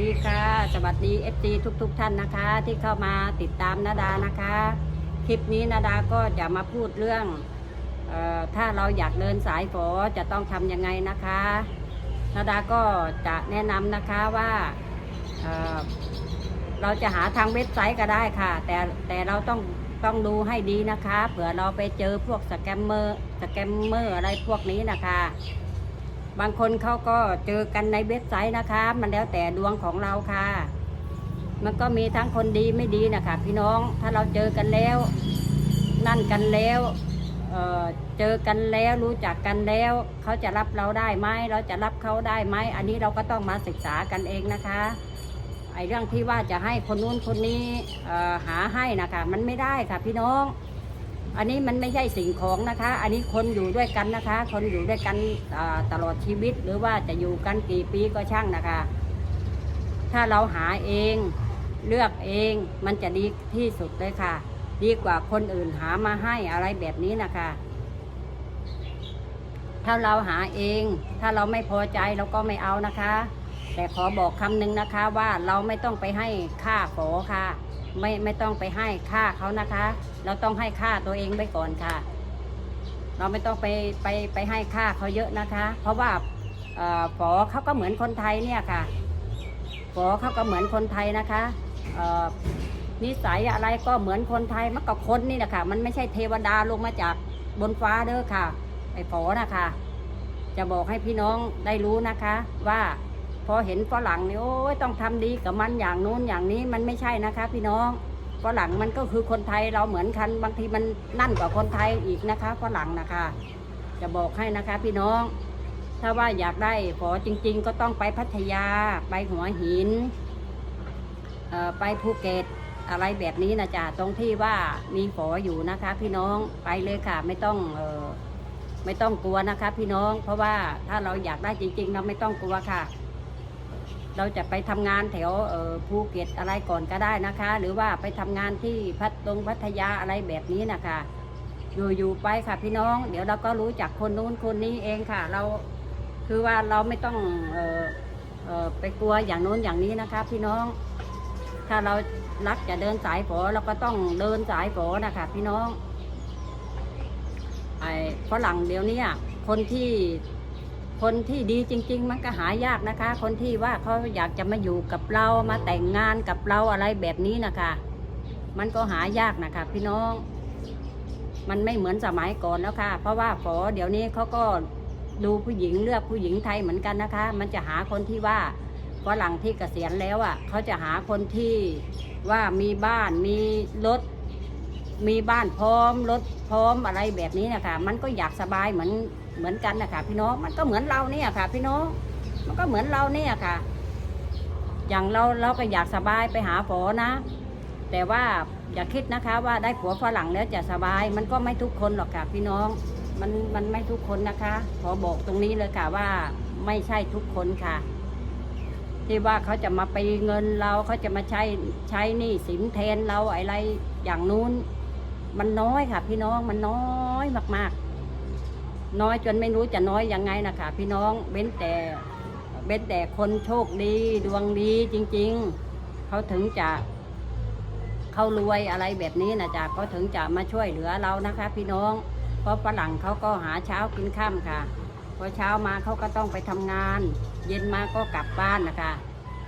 ดีค่ะ สวัสดีเอฟซีทุกๆท่านนะคะ ที่เข้ามาติดตามนาดานะคะ คลิปนี้นาดาก็จะมาพูดเรื่องออถ้าเราอยากเดินสายฝอจะต้องทำยังไงนะคะนาดาก็จะแนะนำนะคะว่าเเราจะหาทางเว็บไซต์ก็ได้ค่ะ แต่แต่เราต้องต้องดูให้ดีนะคะเผื่อเราไปเจอพวกสแกมเมอร์สแกมเมอร์อะไรพวกนี้นะคะ บางคนเขาก็เจอกันในเว็บไซต์นะคะ มันแล้วแต่ดวงของเราค่ะ มันก็มีทั้งคนดีไม่ดีนะคะ พี่น้องถ้าเราเจอกันแล้ว นั่นกันแล้วเเจอกันแล้วรู้จักกันแล้วเขาจะรับเราได้ไหมเราจะรับเขาได้ไหมอันนี้เราก็ต้องมาศึกษากันเองนะคะไอ้เรื่องที่ว่าจะให้คนนู้นคนนี้หาให้นะคะ มันไม่ได้ค่ะพี่น้อง อันนี้มันไม่ใช่สิ่งของนะคะ อันนี้คนอยู่ด้วยกันนะคะ คนอยู่ด้วยกันตลอดชีวิต หรือว่าจะอยู่กันกี่ปีก็ช่างนะคะ ถ้าเราหาเองเลือกเองมันจะดีที่สุดเลยค่ะ ดีกว่าคนอื่นหามาให้อะไรแบบนี้นะคะ ถ้าเราหาเอง ถ้าเราไม่พอใจเราก็ไม่เอานะคะ แต่ขอบอกคำหนึ่งนะคะว่าเราไม่ต้องไปให้ค่าขอค่ะ ไม่ไม่ต้องไปให้ค่าเขานะคะ เราต้องให้ค่าตัวเองไว้ก่อนค่ะ เราไม่ต้องไปไปไปให้ค่าเขาเยอะนะคะ เพราะว่าเอ่อฝอเขาก็เหมือนคนไทยเนี่ยค่ะฝอเขาก็เหมือนคนไทยนะคะนิสัยอะไรก็เหมือนคนไทยมันก็คนนี่แหละค่ะ มันไม่ใช่เทวดาลงมาจากบนฟ้าเด้อค่ะ ไอ้ฝอนะคะ จะบอกให้พี่น้องได้รู้นะคะว่า พอเห็นฝรั่งนี่โอ้ยต้องทำดีกับมันอย่างนู้นอย่างนี้มันไม่ใช่นะคะ พี่น้องฝรั่งมันก็คือคนไทยเราเหมือนกันบางทีมันนั่นกว่าคนไทยอีกนะคะฝรั่งนะคะ จะบอกให้นะคะพี่น้อง ถ้าว่าอยากได้ฝอจริง ๆ ก็ต้องไปพัทยาไปหัวหินไปภูเก็ตอะไรแบบนี้นะจ๊ะตรงที่ว่ามีฝออยู่นะคะ พี่น้องไปเลยค่ะ ไม่ต้องเออไม่ต้องกลัวนะคะ พี่น้อง เพราะว่าถ้าเราอยากได้จริง ๆ เราไม่ต้องกลัวค่ะ เราจะไปทำงานแถวภูเก็ตอะไรก่อนก็ได้นะคะ หรือว่าไปทำงานที่พัทตรงพัทยาอะไรแบบนี้นะคะอยู่ๆไปค่ะพี่น้อง เดี๋ยวเราก็รู้จักคนนู้นคนนี้เองค่ะ เราคือว่าเราไม่ต้องเออเออไปกลัวอย่างโน้นอย่างนี้นะคะ พี่น้อง ถ้าเรารักจะเดินสายฝอเราก็ต้องเดินสายฝอนะคะ พี่น้องไอ้ฝรั่งเดี๋ยวนี้คนที่ คนที่ดีจริง ๆ มันก็หายากนะคะ คนที่ว่าเขาอยากจะมาอยู่กับเรามาแต่งงานกับเราอะไรแบบนี้นะคะ มันก็หายากนะคะ พี่น้อง มันไม่เหมือนสมัยก่อนแล้วค่ะ เพราะว่าฝอเดี๋ยวนี้เขาก็ดูผู้หญิงเลือกผู้หญิงไทยเหมือนกันนะคะ มันจะหาคนที่ว่าฝรั่งที่เกษียณแล้วอะเขาจะหาคนที่ว่ามีบ้านมีรถมีบ้านพร้อมรถพร้อมอะไรแบบนี้นะคะ มันก็อยากสบายเหมือน เหมือนกันนะคะพี่น้องมันก็เหมือนเราเนี่ยค่ะ พี่น้องมันก็เหมือนเราเนี่ยค่ะ อย่างเราเราก็อยากสบายไปหาฝอนะ แต่ว่าอย่าคิดนะคะ ว่าได้ผัวฝรั่งแล้วจะสบาย มันก็ไม่ทุกคนหรอกค่ะ พี่น้องมันมันไม่ทุกคนนะคะ ขอบอกตรงนี้เลยค่ะว่าไม่ใช่ทุกคนค่ะ ที่ว่าเขาจะมาไปเงินเราเขาจะมาใช้ใช้นี้สินแทนเราอะไรอย่างนู้น มันน้อยค่ะ พี่น้องมันน้อยมากๆ น้อยจนไม่รู้จะน้อยยังไงนะคะพี่น้องเว้นแต่เว้นแต่คนโชคดีดวงดีจริง ๆ เขาถึงจะเขารวยอะไรแบบนี้นะจ๊ะเขาถึงจะมาช่วยเหลือเรานะคะ พี่น้อง เพราะฝรั่งเขาก็หาเช้ากินข้ามค่ะพอเช้ามาเขาก็ต้องไปทำงาน เย็นมาก็กลับบ้านนะคะ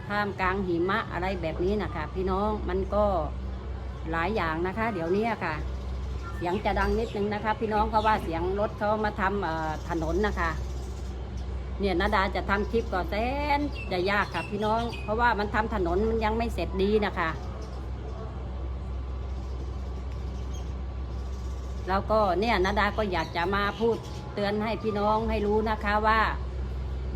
ท่ามกลางหิมะอะไรแบบนี้นะคะพี่น้องมันก็หลายอย่างนะคะ เดี๋ยวนี้ค่ะ เสียงจะดังนิดนึงนะคะ พี่น้องเพราะว่าเสียงรถเขามาทำถนนนะคะ เนี่ยนาดาจะทำคลิปก็แสนจะยากค่ะพี่น้อง เพราะว่ามันทำถนนมันยังไม่เสร็จดีนะคะ แล้วก็เนี่ยนาดาก็อยากจะมาพูดเตือนให้พี่น้องให้รู้นะคะว่า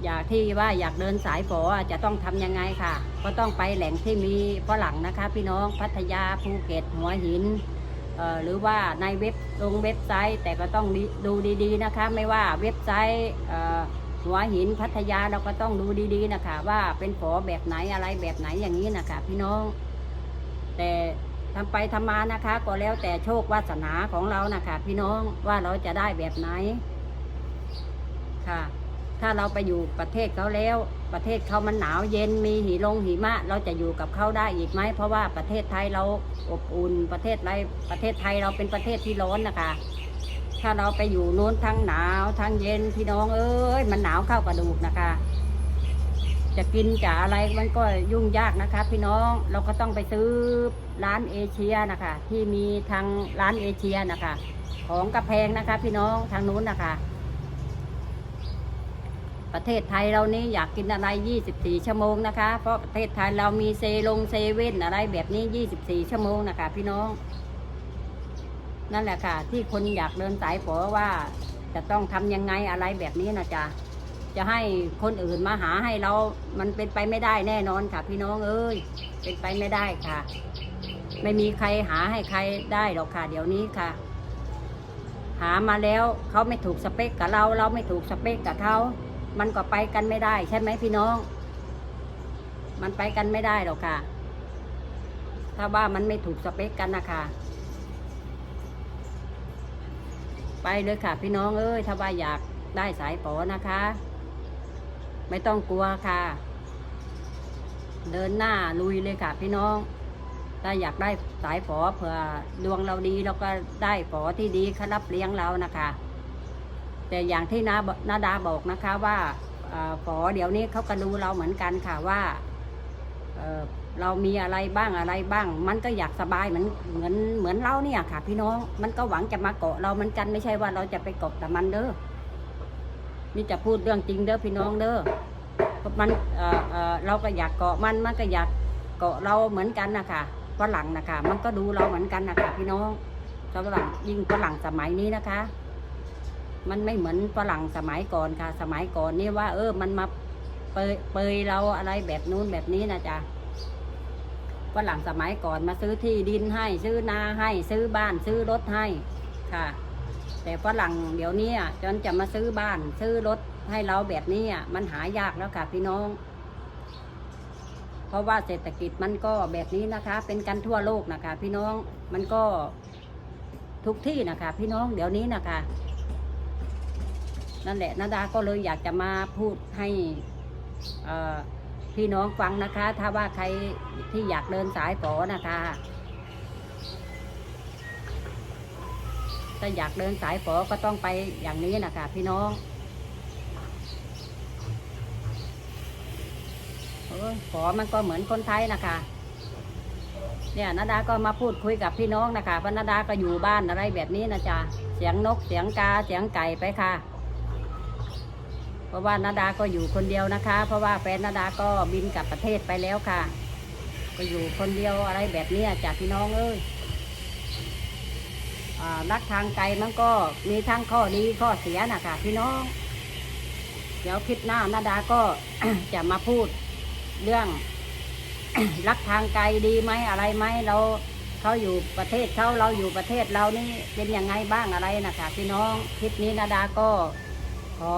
อยากที่ว่าอยากเดินสายฝอจะต้องทำยังไงค่ะ ก็ต้องไปแหล่งที่มีฝรั่งนะคะ พี่น้องพัทยาภูเก็ตหัวหิน หรือว่าในเว็บลงเว็บไซต์ แต่ก็ต้องดูดีๆนะคะ ไม่ว่าเว็บไซต์หัวหินพัทยาเราก็ต้องดูดีๆนะคะ ว่าเป็นฝอแบบไหนอะไรแบบไหนอย่างนี้นะคะ พี่น้อง แต่ทำไปทำมานะคะ ก็แล้วแต่โชควาสนาของเรานะคะ พี่น้องว่าเราจะได้แบบไหนค่ะ ถ้าเราไปอยู่ประเทศเขาแล้ว ประเทศเขามันหนาวเย็นมีหิลงหิมะ เราจะอยู่กับเขาได้อีกไหมเพราะว่าประเทศไทยเราอบอุ่นประเทศไรประเทศไทยเราเป็นประเทศที่ร้อนนะคะ ถ้าเราไปอยู่นู้นทั้งหนาวทั้งเย็นพี่น้องเอ้ยมันหนาวเข้ากระดูกนะคะ จะกินจะอะไรมันก็ยุ่งยากนะคะ พี่น้องเราก็ต้องไปซื้อร้านเอเชียนะคะ ที่มีทางร้านเอเชียนะคะ ของกระแพงนะคะ พี่น้องทางนู้นนะคะ ประเทศไทยเรานี่อยากกินอะไร 24 ชั่วโมงนะคะ เพราะประเทศไทยเรามีเซลงเซเว่นอะไรแบบนี้ 24 ชั่วโมงนะคะ พี่น้อง นั่นแหละค่ะ ที่คนอยากเดินสายฝอว่า จะต้องทำยังไงอะไรแบบนี้นะจ๊ะจะให้คนอื่นมาหาให้เรา มันเป็นไปไม่ได้แน่นอนค่ะ พี่น้องเอ้ย เป็นไปไม่ได้ค่ะ ไม่มีใครหาให้ใครได้หรอกค่ะ เดี๋ยวนี้ค่ะ หามาแล้วเขาไม่ถูกสเปคกับเรา เราไม่ถูกสเปคกับเขา มันก็ไปกันไม่ได้ใช่ไหมพี่น้อง มันไปกันไม่ได้หรอกค่ะ ถ้าว่ามันไม่ถูกสเปคกันนะคะไปเลยค่ะ พี่น้องเอ้ยถ้าว่าอยากได้สายฝอนะคะ ไม่ต้องกลัวค่ะ เดินหน้าลุยเลยค่ะพี่น้อง ถ้าอยากได้สายฝอเผื่อดวงเราดีเราก็ได้ฝอที่ดีเขารับเลี้ยงเรานะคะ แต่อย่างที่นานาดาบอกนะคะว่าเอ่อฝอเดี๋ยวนี้เขาก็ดูเราเหมือนกันค่ะว่าเเรามีอะไรบ้างอะไรบ้าง มันก็อยากสบายเหมือนเหมือนเหมือนเราเนี่ยค่ะ พี่น้องมันก็หวังจะมาเกาะเรามือนกันไม่ใช่ว่าเราจะไปเกาะแต่มันเด้อนี่จะพูดเรื่องจริงเด้อพี่น้องเด้อมันเออเออเราก็อยากเกาะมันมันก็อยากเกาะเราเหมือนกันนะคะฝรั่งนะคะมันก็ดูเราเหมือนกันนะคะพี่น้องฝรั่งยิ่งฝรั่งสมัยนี้นะคะ มันไม่เหมือนฝรั่งสมัยก่อนค่ะ สมัยก่อนนี่ว่า เออ มันมาเปยเปยเราอะไรแบบนู้นแบบนี้นะจ๊ะฝรั่งสมัยก่อนมาซื้อที่ดินให้ ซื้อนาให้ ซื้อบ้านซื้อรถให้ค่ะ แต่ฝรั่งเดี๋ยวนี้อะจนจะมาซื้อบ้าน ซื้อรถให้เราแบบนี้อะมันหายากแล้วค่ะพี่น้อง เพราะว่าเศรษฐกิจมันก็แบบนี้นะคะ เป็นกันทั่วโลกนะคะ พี่น้องมันก็ทุกที่นะคะ พี่น้องเดี๋ยวนี้นะคะ นั่นแหละนาดาก็เลยอยากจะมาพูดให้พี่น้องฟังนะคะ ถ้าว่าใครที่อยากเดินสายฝอนะคะถ้าอยากเดินสายฝอก็ต้องไปอย่างนี้นะคะพี่น้องฝอมันก็เหมือนคนไทยนะคะ เนี่ยนาดาก็มาพูดคุยกับพี่น้องนะคะเพราะนาดาก็อยู่บ้านอะไรแบบนี้นะจ๊ะเสียงนกเสียงกาเสียงไก่ไปค่ะ เพราะว่านาดาก็อยู่คนเดียวนะคะ เพราะว่าแฟนนาดาก็บินกลับประเทศไปแล้วค่ะ ก็อยู่คนเดียวอะไรแบบนี้จากพี่น้องเอ้ยรักทางไกลมันก็มีทั้งข้อดีข้อเสียนะคะพี่น้อง เดี๋ยวคลิปหน้านาดาก็จะมาพูดเรื่องรักทางไกลดีไหมอะไรไหมเราเขาอยู่ประเทศเขาเราอยู่ประเทศเรานี่เป็นยังไงบ้างอะไรนะคะพี่น้องคลิปนี้นาดาก็ขอ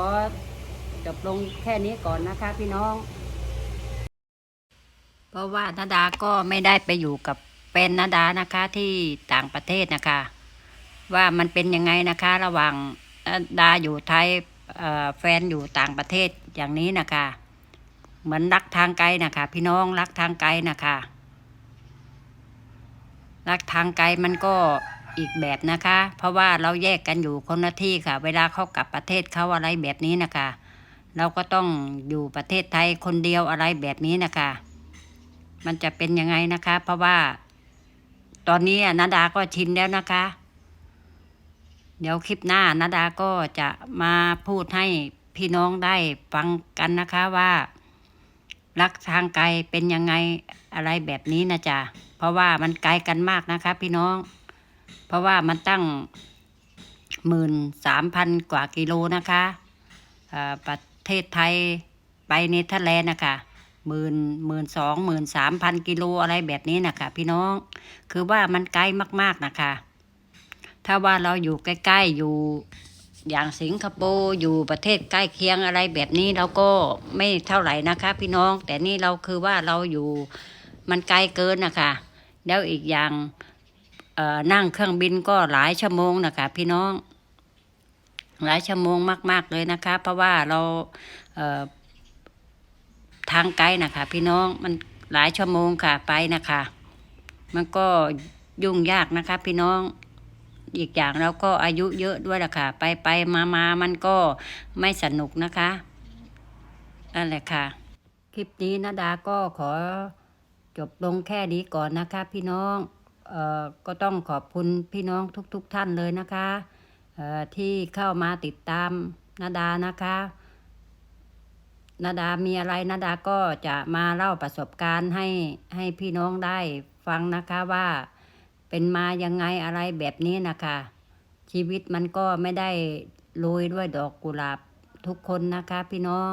จบลงแค่นี้ก่อนนะคะพี่น้อง เพราะว่านาดาก็ไม่ได้ไปอยู่กับแฟนนาดานะคะที่ต่างประเทศนะคะ ว่ามันเป็นยังไงนะคะ ระหว่างนาดาอยู่ไทยแฟนอยู่ต่างประเทศอย่างนี้นะคะ เหมือนรักทางไกลนะคะ พี่น้องรักทางไกลนะคะรักทางไกลมันก็อีกแบบนะคะ เพราะว่าเราแยกกันอยู่คนละที่ค่ะ เวลาเขากลับประเทศเขาอะไรแบบนี้นะคะ เราก็ต้องอยู่ประเทศไทยคนเดียวอะไรแบบนี้นะคะ มันจะเป็นยังไงนะคะ เพราะว่า ตอนนี้นาดาก็ชินแล้วนะคะ เดี๋ยวคลิปหน้านาดาก็จะมาพูดให้พี่น้องได้ฟังกันนะคะว่า รักทางไกลเป็นยังไงอะไรแบบนี้นะจ๊ะเพราะว่ามันไกลกันมากนะคะ พี่น้อง เพราะว่ามันตั้งหมื่นสามพันกว่ากิโลนะคะอ่าประ เทศไทยไปเนเธอร์แลนด์นะคะหมื่นหมื่นสองหมื่นสามพันกิโลอะไรแบบนี้นะคะพี่น้องคือว่ามันไกลมากๆนะคะ ถ้าว่าเราอยู่ใกล้ๆอยู่อย่างสิงคโปร์อยู่ประเทศใกล้เคียงอะไรแบบนี้เราก็ไม่เท่าไหร่นะคะ พี่น้องแต่นี่เราคือว่าเราอยู่มันไกลเกินนะคะแล้วอีกอย่างนั่งเครื่องบินก็หลายชั่วโมงนะคะพี่น้อง หลายชั่วโมงมาก ๆเลยนะคะ เพราะว่าเราเทางไกลนะคะ พี่น้องมันหลายชั่วโมงค่ะไปนะคะ มันก็ยุ่งยากนะคะ พี่น้องอีกอย่างเราก็อายุเยอะด้วยล่ะค่ะ ไปไปมามามันก็ไม่สนุกนะคะนั่นแหละค่ะ คลิปนี้นาดาก็ขอจบลงแค่นี้ก่อนนะคะ พี่น้องเอ่อก็ต้องขอบคุณพี่น้องทุก ๆทท่านเลยนะคะ ที่เข้ามาติดตามนาดานะคะนาดามีอะไรนาดาก็จะมาเล่าประสบการณ์ให้ให้พี่น้องได้ฟังนะคะว่าเป็นมายังไงอะไรแบบนี้นะคะ ชีวิตมันก็ไม่ได้โรยด้วยดอกกุหลาบทุกคนนะคะพี่น้อง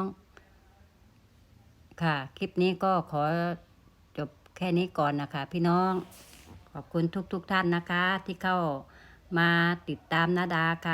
ค่ะ คลิปนี้ก็ขอจบแค่นี้ก่อนนะคะ พี่น้อง ขอบคุณทุกๆทท่านนะคะที่เข้า มาติดตามนาดาค่ะ